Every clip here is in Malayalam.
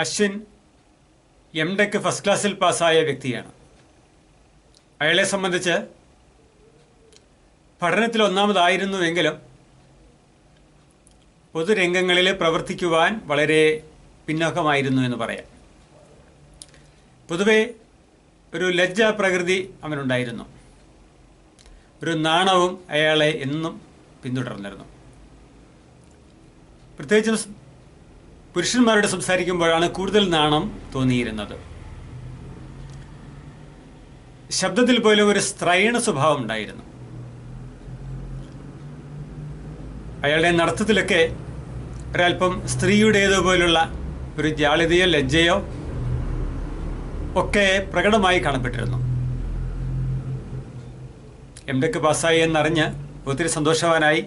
അശ്വിൻ എം ടെക് ഫസ്റ്റ് ക്ലാസ്സിൽ പാസ്സായ വ്യക്തിയാണ്. അയാളെ സംബന്ധിച്ച് പഠനത്തിൽ ഒന്നാമതായിരുന്നുവെങ്കിലും പൊതുരംഗങ്ങളിൽ പ്രവർത്തിക്കുവാൻ വളരെ പിന്നോക്കമായിരുന്നു എന്ന് പറയാം. പൊതുവെ ഒരു ലജ്ജാ പ്രകൃതി അവനുണ്ടായിരുന്നു. ഒരു നാണവും അയാളെ എന്നും പിന്തുടർന്നിരുന്നു. പ്രത്യേകിച്ചും പുരുഷന്മാരോട് സംസാരിക്കുമ്പോഴാണ് കൂടുതൽ നാണം തോന്നിയിരുന്നത്. ശബ്ദത്തിൽ പോലും ഒരു സ്ത്രൈണ സ്വഭാവം ഉണ്ടായിരുന്നു. അയാളുടെ നടത്തത്തിലൊക്കെ ഒരല്പം സ്ത്രീയുടേതുപോലുള്ള ഒരു ജാളിതയോ ലജ്ജയോ ഒക്കെ പ്രകടമായി കാണപ്പെട്ടിരുന്നു. എം ഡെക്ക് പാസ്സായി എന്നറിഞ്ഞ് ഒത്തിരി സന്തോഷവാനായി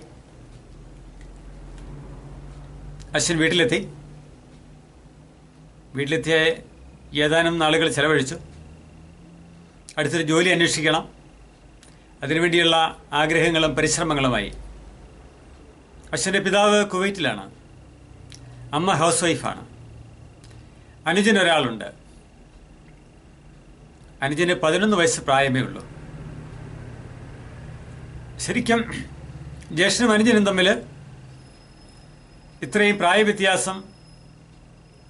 അശ്വിൻ വീട്ടിലെത്തി. വീട്ടിലെത്തിയ ഏതാനും നാളുകൾ ചെലവഴിച്ചു. അടുത്തൊരു ജോലി അന്വേഷിക്കണം. അതിനുവേണ്ടിയുള്ള ആഗ്രഹങ്ങളും പരിശ്രമങ്ങളുമായി. അശ്വിന്റെ പിതാവ് കുവൈറ്റിലാണ്. അമ്മ ഹൗസ് വൈഫാണ് അനുജൻ ഒരാളുണ്ട്. അനുജന് പതിനൊന്ന് വയസ്സ് പ്രായമേ ഉള്ളൂ. ശരിക്കും ജ്യേഷ്ഠനും അനുജനും തമ്മിൽ ഇത്രയും പ്രായവ്യത്യാസം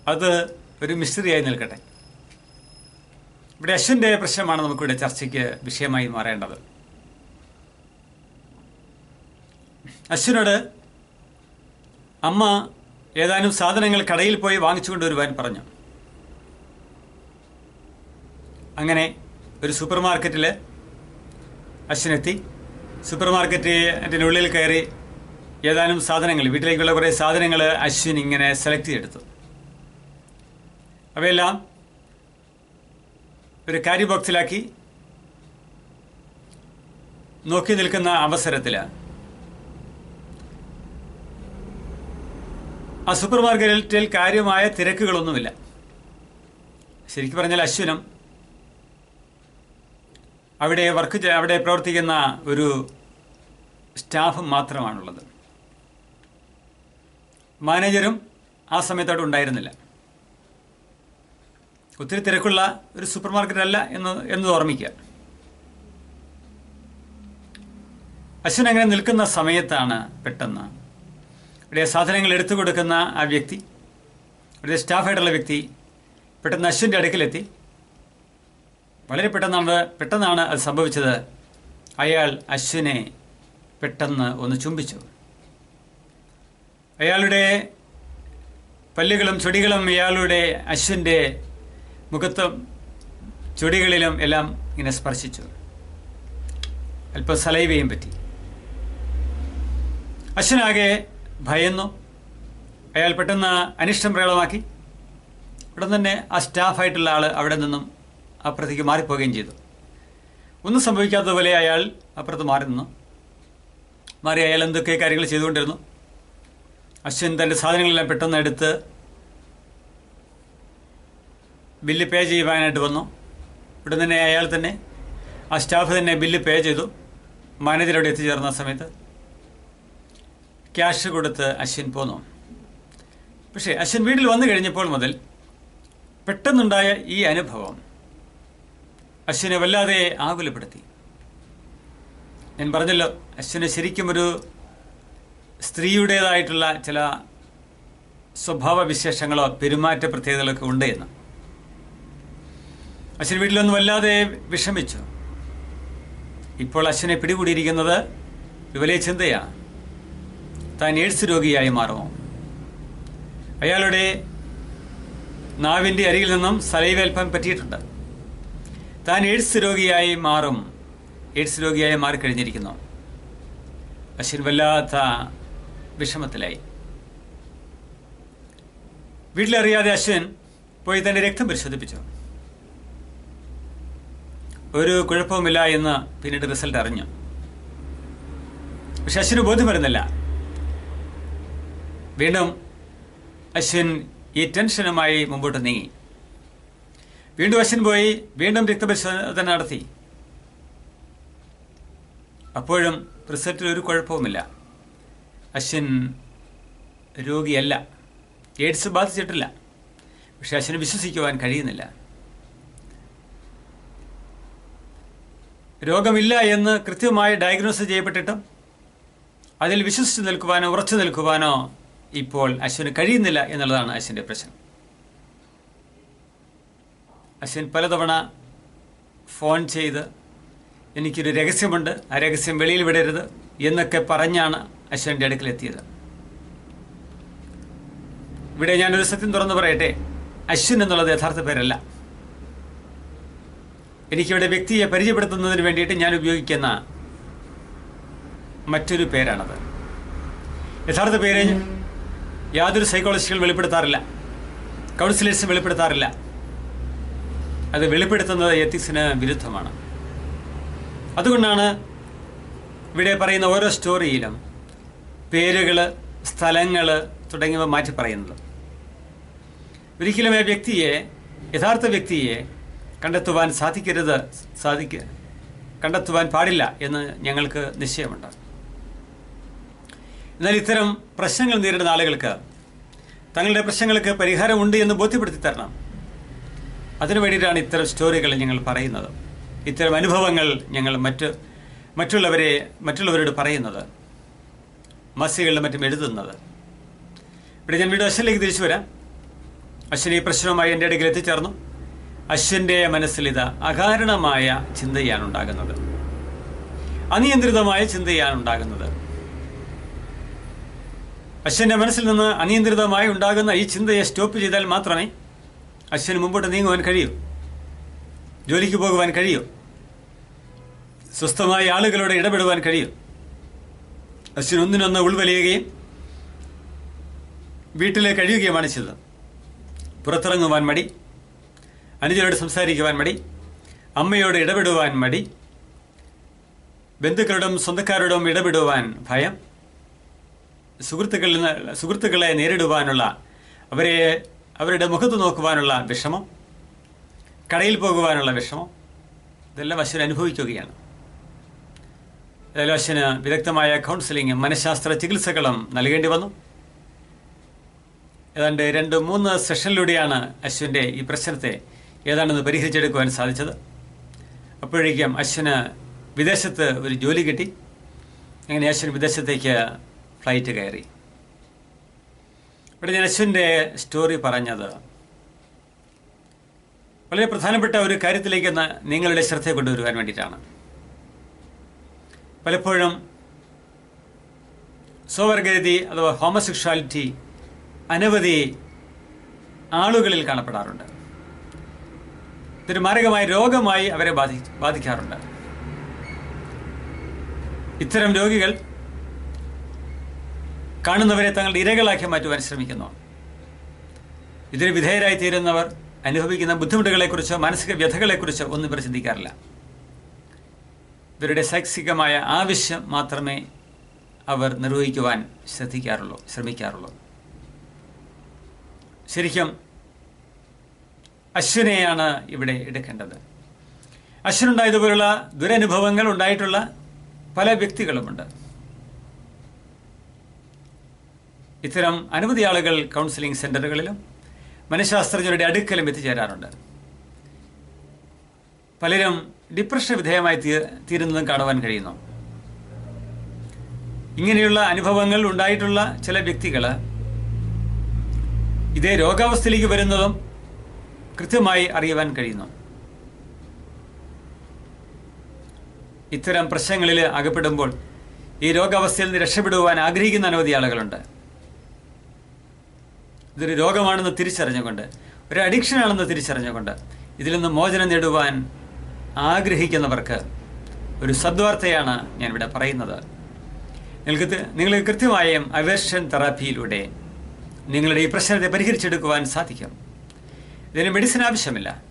അത് ഒരു മിസ്റ്ററിയായി നിൽക്കട്ടെ. ഇവിടെ അശ്വിന്റെ പ്രശ്നമാണ് നമുക്കിവിടെ ചർച്ചയ്ക്ക് വിഷയമായി മാറേണ്ടത്. അശ്വിനോട് അമ്മ ഏതാനും സാധനങ്ങൾ കടയിൽ പോയി വാങ്ങിച്ചു കൊണ്ടുവരുവാൻ പറഞ്ഞു. അങ്ങനെ ഒരു സൂപ്പർ മാർക്കറ്റിൽ അശ്വിനെത്തി. സൂപ്പർ മാർക്കറ്റിന്റെ ഉള്ളിൽ കയറി ഏതാനും സാധനങ്ങൾ വീട്ടിലേക്കുള്ള കുറേ സാധനങ്ങൾ അശ്വിൻ ഇങ്ങനെ സെലക്ട് ചെയ്തെടുത്തു. അവയെല്ലാം ഒരു കാരി ബോക്സിലാക്കി നോക്കി നിൽക്കുന്ന അവസരത്തിൽ ആ സൂപ്പർ മാർക്കറ്റിൽ കാര്യമായ തിരക്കുകളൊന്നുമില്ല. ശരിക്കും പറഞ്ഞാൽ അശ്വിനം അവിടെ വർക്ക് അവിടെ പ്രവർത്തിക്കുന്ന ഒരു സ്റ്റാഫ് മാത്രമാണുള്ളത്. മാനേജരും ആ സമയത്ത് അവിടെ ഉണ്ടായിരുന്നില്ല. ഒത്തിരി തിരക്കുള്ള ഒരു സൂപ്പർ മാർക്കറ്റ് അല്ല എന്ന് എന്ന് ഓർമ്മിക്കുക. അശ്വിൻ അങ്ങനെ നിൽക്കുന്ന സമയത്താണ് പെട്ടെന്ന്? ഇവിടെ സാധനങ്ങൾ എടുത്തു കൊടുക്കുന്ന ആ വ്യക്തി ഇവിടെ സ്റ്റാഫായിട്ടുള്ള വ്യക്തി പെട്ടെന്ന് അശ്വിന്റെ അടുക്കിലെത്തി. വളരെ പെട്ടെന്നാണ് പെട്ടെന്നാണ് അത് സംഭവിച്ചത്. അയാൾ അശ്വിനെ പെട്ടെന്ന് ഒന്ന് ചുംബിച്ചു. അയാളുടെ പല്ലുകളും ചൊടികളും ഇയാളുടെ അശ്വിന്റെ മുഖത്തും ചൊടികളിലും എല്ലാം ഇങ്ങനെ സ്പർശിച്ചു. അല്പം സലൈവയും പറ്റി. അശ്വനാകെ ഭയന്നു. അയാൾ പെട്ടെന്ന് അനിഷ്ടം പ്രകടമാക്കി. ഉടൻ തന്നെ ആ സ്റ്റാഫായിട്ടുള്ള ആൾ അവിടെ നിന്നും അപ്പുറത്തേക്ക് മാറിപ്പോവുകയും ചെയ്തു. ഒന്നും സംഭവിക്കാത്തതുപോലെ അയാൾ അപ്പുറത്ത് മാറി നിന്നു. മാറി അയാൾ എന്തൊക്കെ കാര്യങ്ങൾ ചെയ്തുകൊണ്ടിരുന്നു? അശ്വിൻ തന്റെ സാധനങ്ങളെല്ലാം പെട്ടെന്ന് എടുത്ത് ബില്ല് പേ ചെയ്യുവാനായിട്ട് വന്നു. ഉടൻ തന്നെ അയാൾ തന്നെ ആ സ്റ്റാഫ് തന്നെ ബില്ല് പേ ചെയ്തു. മാനേജർ അവിടെ എത്തിച്ചേർന്ന സമയത്ത് ക്യാഷ് കൊടുത്ത് അശ്വിൻ പോന്നു. പക്ഷേ അശ്വിൻ വീട്ടിൽ വന്നു കഴിഞ്ഞപ്പോൾ മുതൽ പെട്ടെന്നുണ്ടായ ഈ അനുഭവം അശ്വിനെ വല്ലാതെ ആകുലപ്പെടുത്തി. ഞാൻ പറഞ്ഞല്ലോ അശ്വിന് ശരിക്കും ഒരു സ്ത്രീയുടേതായിട്ടുള്ള ചില സ്വഭാവവിശേഷങ്ങളോ പെരുമാറ്റ പ്രത്യേകതകളൊക്കെ ഉണ്ട് എന്ന്. അശ്വിൻ വീട്ടിലൊന്നും വല്ലാതെ വിഷമിച്ചു. ഇപ്പോൾ അശ്വിനെ പിടികൂടിയിരിക്കുന്നത് ഒരു വലിയ ചിന്തയാണ് താൻ എയ്ഡ്സ് രോഗിയായി മാറുമോ അയാളുടെ നാവിന്റെ അരികിൽ നിന്നും സലൈവേൽപ്പം പറ്റിയിട്ടുണ്ട്. താൻ എയ്ഡ്സ് രോഗിയായി മാറും. എയ്ഡ്സ് രോഗിയായി മാറിക്കഴിഞ്ഞിരിക്കുന്നു. അശ്വിൻ വല്ലാത്ത വിഷമത്തിലായി. വീട്ടിലറിയാതെ അശ്വിൻ പോയി തന്റെ രക്തം പരിശോധിപ്പിച്ചു. ഒരു കുഴപ്പവുമില്ല എന്ന് പിന്നീട് റിസൾട്ട് അറിഞ്ഞു. പക്ഷെ അശ്വിന് ബോധ്യം വരുന്നില്ല. വീണ്ടും അശ്വിൻ ഈ ടെൻഷനുമായി മുമ്പോട്ട് നീങ്ങി. വീണ്ടും അശ്വിൻ പോയി വീണ്ടും രക്തപരിശോധന നടത്തി. അപ്പോഴും റിസൾട്ടിൽ ഒരു കുഴപ്പവുമില്ല. അശ്വിൻ രോഗിയല്ല. എയ്ഡ്സ് ബാധിച്ചിട്ടില്ല. പക്ഷെ അശ്വിന് വിശ്വസിക്കുവാൻ കഴിയുന്നില്ല. രോഗമില്ല എന്ന് കൃത്യമായി ഡയഗ്നോസ് ചെയ്യപ്പെട്ടിട്ടും അതിൽ വിശ്വസിച്ച് നിൽക്കുവാനോ ഉറച്ചു നിൽക്കുവാനോ ഇപ്പോൾ അശ്വിന് കഴിയുന്നില്ല എന്നുള്ളതാണ് അശ്വിന്റെ പ്രശ്നം. അശ്വിൻ പലതവണ ഫോൺ ചെയ്ത് എനിക്കൊരു രഹസ്യമുണ്ട് ആ രഹസ്യം വെളിയിൽ വിടരുത് എന്നൊക്കെ പറഞ്ഞാണ് അശ്വന്റെ അടുക്കലെത്തിയത്. ഇവിടെ ഞാനൊരു സത്യം തുറന്നു പറയട്ടെ അശ്വിൻ എന്നുള്ളത് യഥാർത്ഥ പേരല്ല. എനിക്കിവിടെ വ്യക്തിയെ പരിചയപ്പെടുത്തുന്നതിന് വേണ്ടിയിട്ട് ഞാൻ ഉപയോഗിക്കുന്ന മറ്റൊരു പേരാണത്. യഥാർത്ഥ പേര് യാതൊരു സൈക്കോളജിസ്റ്റുകൾ വെളിപ്പെടുത്താറില്ല. കൗൺസിലേഴ്സ് വെളിപ്പെടുത്താറില്ല. അത് വെളിപ്പെടുത്തുന്നത് എത്തിക്സിന് വിരുദ്ധമാണ്. അതുകൊണ്ടാണ് ഇവിടെ പറയുന്ന ഓരോ സ്റ്റോറിയിലും പേരുകൾ സ്ഥലങ്ങൾ തുടങ്ങിയവ മാറ്റി പറയുന്നത് ഒരിക്കലും ആ വ്യക്തിയെ യഥാർത്ഥ വ്യക്തിയെ കണ്ടെത്തുവാൻ സാധിക്കരുത് സാധിക്ക കണ്ടെത്തുവാൻ പാടില്ല എന്ന് ഞങ്ങൾക്ക് നിശ്ചയമുണ്ട്. എന്നാൽ ഇത്തരം പ്രശ്നങ്ങൾ നേരിടുന്ന ആളുകൾക്ക് തങ്ങളുടെ പ്രശ്നങ്ങൾക്ക് പരിഹാരമുണ്ട് എന്ന് ബോധ്യപ്പെടുത്തി തരണം. അതിനു വേണ്ടിയിട്ടാണ് ഇത്തരം സ്റ്റോറികൾ ഞങ്ങൾ പറയുന്നത്. ഇത്തരം അനുഭവങ്ങൾ ഞങ്ങൾ മറ്റ് മറ്റുള്ളവരെ മറ്റുള്ളവരോട് പറയുന്നത്. മസികളിലും മറ്റും എഴുതുന്നത്. ഇവിടെ ഞാൻ വീണ്ടും അശ്വനിലേക്ക് തിരിച്ചു വരാം. അശ്വനി പ്രശ്നവുമായി എന്റെ അടുക്കൽ എത്തിച്ചേർന്നു. അശ്വന്റെ മനസ്സിൽ ഇത് അകാരണമായ ചിന്തയാണ് ഉണ്ടാകുന്നത്. അനിയന്ത്രിതമായ ചിന്തയാണ് ഉണ്ടാകുന്നത്. അശ്വന്റെ മനസ്സിൽ നിന്ന് അനിയന്ത്രിതമായി ഉണ്ടാകുന്ന ഈ ചിന്തയെ സ്റ്റോപ്പ് ചെയ്താൽ മാത്രമേ അശ്വന് മുമ്പോട്ട് നീങ്ങുവാൻ കഴിയൂ. ജോലിക്ക് പോകുവാൻ കഴിയൂ. സ്വസ്ഥമായ ആളുകളോട് ഇടപെടുവാൻ കഴിയൂ. അശ്വിൻ ഒന്നിനൊന്ന് ഉൾവലിയുകയും വീട്ടിൽ കഴിയുകയുമാണ് ചെയ്തത്. പുറത്തിറങ്ങുവാൻ മടി. അനുജരോട് സംസാരിക്കുവാൻ മടി അമ്മയോട് ഇടപെടുവാൻ മടി ബന്ധുക്കളോടും സ്വന്തക്കാരോടും ഇടപെടുവാൻ ഭയം സുഹൃത്തുക്കളിൽ സുഹൃത്തുക്കളെ നേരിടുവാനുള്ള അവരെ അവരുടെ മുഖത്ത് നോക്കുവാനുള്ള വിഷമം കടയിൽ പോകുവാനുള്ള വിഷമം ഇതെല്ലാം അശ്വൻ അനുഭവിക്കുകയാണ്. ഏതായാലും അശ്വന് വിദഗ്ധമായ കൗൺസിലിംഗ് മനഃശാസ്ത്ര ചികിത്സകളും നൽകേണ്ടി വന്നു. ഏതാണ്ട് രണ്ട് മൂന്ന് സെഷനിലൂടെയാണ് അശ്വിന്റെ ഈ പ്രശ്നത്തെ ഏതാണ്ടെന്ന് പരിഹരിച്ചെടുക്കുവാൻ സാധിച്ചത്? അപ്പോഴേക്കും അശ്വന് വിദേശത്ത് ഒരു ജോലി കിട്ടി. അങ്ങനെ അശ്വൻ വിദേശത്തേക്ക് ഫ്ലൈറ്റ് കയറി. ഇവിടെ ഞാൻ അശ്വിന്റെ സ്റ്റോറി പറഞ്ഞത് വളരെ പ്രധാനപ്പെട്ട ഒരു കാര്യത്തിലേക്ക് നിങ്ങളുടെ ശ്രദ്ധ കൊണ്ടുവരുവാൻ വേണ്ടിയിട്ടാണ്. പലപ്പോഴും സ്വവർഗരീതി അഥവാ ഹോമസെക്ഷാലിറ്റി അനവധി ആളുകളിൽ കാണപ്പെടാറുണ്ട്. ഇതൊരു മാരകമായ രോഗമായി അവരെ ബാധി ബാധിക്കാറുണ്ട്. ഇത്തരം രോഗികൾ കാണുന്നവരെ തങ്ങളുടെ ഇരകളാക്കി മാറ്റുവാൻ ശ്രമിക്കുന്നു. ഇതിന് വിധേയരായി തീരുന്നവർ അനുഭവിക്കുന്ന ബുദ്ധിമുട്ടുകളെക്കുറിച്ചോ മാനസിക വ്യഥകളെക്കുറിച്ചോ ഒന്നും ഇവർ ചിന്തിക്കാറില്ല. ഇവരുടെ സൈക്സികമായ ആവശ്യം മാത്രമേ അവർ നിർവഹിക്കുവാൻ ശ്രദ്ധിക്കാറുള്ളൂ ശ്രമിക്കാറുള്ളൂ. ശരിക്കും അശ്വിനെയാണ് ഇവിടെ എടുക്കേണ്ടത്. അശ്വനുണ്ടായതുപോലുള്ള ദുരനുഭവങ്ങൾ ഉണ്ടായിട്ടുള്ള പല വ്യക്തികളുമുണ്ട്. ഇത്തരം അനവധി ആളുകൾ കൗൺസിലിംഗ് സെന്ററുകളിലും മനഃശാസ്ത്രജ്ഞരുടെ അടുക്കലും എത്തിച്ചേരാറുണ്ട്. പലരും ഡിപ്രഷൻ വിധേയമായി തീരുന്നതും കാണുവാൻ കഴിയുന്നു. ഇങ്ങനെയുള്ള അനുഭവങ്ങൾ ഉണ്ടായിട്ടുള്ള ചില വ്യക്തികൾ ഇതേ രോഗാവസ്ഥയിലേക്ക് വരുന്നതും കൃത്യമായി അറിയുവാൻ കഴിയുന്നു. ഇത്തരം പ്രശ്നങ്ങളിൽ അകപ്പെടുമ്പോൾ ഈ രോഗാവസ്ഥയിൽ നിന്ന് രക്ഷപ്പെടുവാൻ ആഗ്രഹിക്കുന്ന അനവധി ആളുകളുണ്ട്. ഇതൊരു രോഗമാണെന്ന് തിരിച്ചറിഞ്ഞുകൊണ്ട് ഒരു അഡിക്ഷനാണെന്ന് തിരിച്ചറിഞ്ഞുകൊണ്ട് ഇതിൽ നിന്ന് മോചനം നേടുവാൻ ആഗ്രഹിക്കുന്നവർക്ക് ഒരു സദ്വാർത്തയാണ് ഞാനിവിടെ പറയുന്നത്. നിങ്ങൾക്ക് നിങ്ങൾ കൃത്യമായും അവേർഷൻ തെറാപ്പിയിലൂടെ നിങ്ങളുടെ ഈ പ്രശ്നത്തെ പരിഹരിച്ചെടുക്കുവാൻ സാധിക്കും. ഇതിന് മെഡിസിൻ ആവശ്യമില്ല.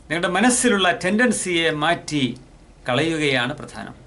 നിങ്ങളുടെ മനസ്സിലുള്ള ടെൻഡൻസിയെ മാറ്റി കളയുകയാണ് പ്രധാനം.